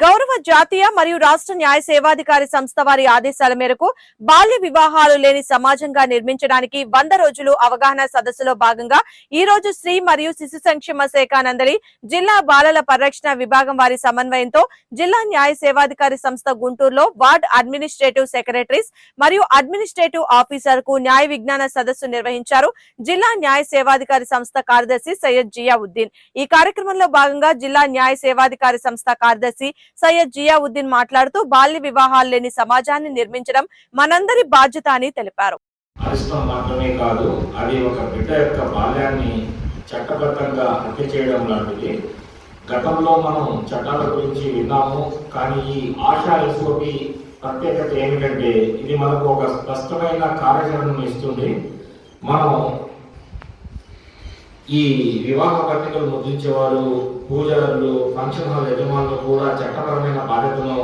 గౌరవ జాతీయ మరియు రాష్ట్ర న్యాయ సేవాధికారి సంస్థ వారి ఆదేశాల మేరకు బాల్య వివాహాలు లేని సమాజంగా నిర్మించడానికి వంద రోజులు అవగాహన సదస్సులో భాగంగా ఈ రోజు స్త్రీ మరియు శిశు సంక్షేమ శాఖ నందలి జిల్లా బాలల పరిరక్షణ విభాగం వారి సమన్వయంతో జిల్లా న్యాయ సేవాధికారి సంస్థ గుంటూరులో వార్డ్ అడ్మినిస్ట్రేటివ్ సెక్రటరీస్ మరియు అడ్మినిస్ట్రేటివ్ ఆఫీసర్కు న్యాయ విజ్ఞాన సదస్సు నిర్వహించారు జిల్లా న్యాయ సేవాధికారి సంస్థ కార్యదర్శి సయ్యద్ జియావుద్దీన్. ఈ కార్యక్రమంలో భాగంగా జిల్లా న్యాయ సేవాధికారి సంస్థ కార్యదర్శి సయ్యద్ జియావుద్దీన్ మాట్లాడుతూ బాల్య వివాహాలు లేని సమాజాన్ని నిర్మించడం మనందరి బాధ్యత అని తెలిపారు. అరిష్టం మాత్రమే కాదు అది ఒక బిడ్డ యొక్క బాల్యాన్ని చట్టబద్ధంగా హత్య చేయడం లాంటిది. గతంలో మనం చట్టాల గురించి విన్నాము కానీ ఈ ఆశా ఎస్ఓపి ప్రత్యేకత ఏమిటంటే ఇది మనకు ఒక స్పష్టమైన కార్యాచరణను ఇస్తుంది. మనం ఈ వివాహ పత్రికలు ముద్రించేవారు పూజారులు ఫంక్షన్ హాల్ యజమానులు కూడా చట్టపరమైన బాధ్యతను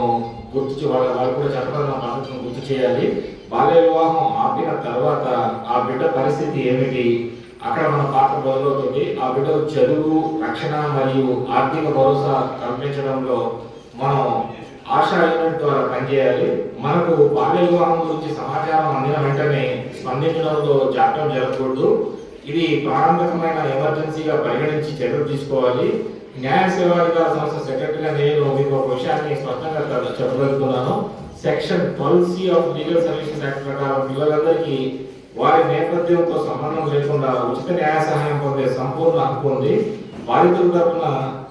గుర్తు వాళ్ళ వాళ్ళు కూడా చట్టపరమైన బాధ్యతను గుర్తు చేయాలి. బాల్య వివాహం ఆపిన తర్వాత ఆ బిడ్డ పరిస్థితి ఏమిటి? అక్కడ మన పాత్ర మొదలవుతుంది ఆ బిడ్డకు చదువు రక్షణ మరియు ఆర్థిక భరోసా కల్పించడంలో మనం ఆశా యూనిట్ ద్వారా పనిచేయాలి. మనకు బాల్య వివాహం గురించి సమాచారం అందిన వెంటనే స్పందించడంలో జాప్యం జరగకూడదు. ఇది ప్రారంభకమైన ఎమర్జెన్సీగా పరిగణించి చర్యలు తీసుకోవాలి. న్యాయ సేవాధికార సంస్థ సెక్రటరీగా నేను మీకు ఒక విషయాన్ని స్పష్టంగా చెప్పగలుగుతున్నాను. Section twelve C of legal services act ప్రకారం పిల్లలందరికీ వారి నేపథ్యంతో సంబంధం లేకుండా ఉచిత న్యాయ సహాయం పొందే సంపూర్ణ హక్కు ఉంది. బాధితుల తరఫున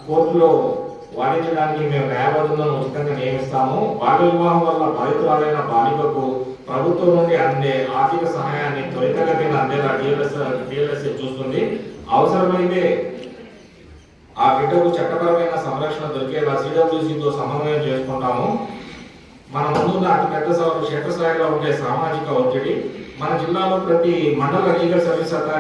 కోర్టులో వాదించడానికి మేము న్యాయవాదులను ఉచితంగా నియమిస్తాము. బాల్య వివాహం వల్ల బాధితురాలైన బాలికకు ప్రభుత్వం నుండి అందే ఆర్థిక సహాయాన్ని త్వరితగతిన అందేలా డిఎల్ఎస్ డిఎల్ఎస్ చూస్తుంది. అవసరమైతే ఆ బిడ్డకు చట్టపరమైన సంరక్షణ దొరికేలా సిడబ్ల్యూసీతో సమన్వయం చేసుకుంటాము. మన ముందున్న అతి పెద్ద సవాలు క్షేత్రస్థాయిలో ఉండే సామాజిక ఒత్తిడి మన జిల్లాలో ప్రతి మండల లీగల్ సర్వీస్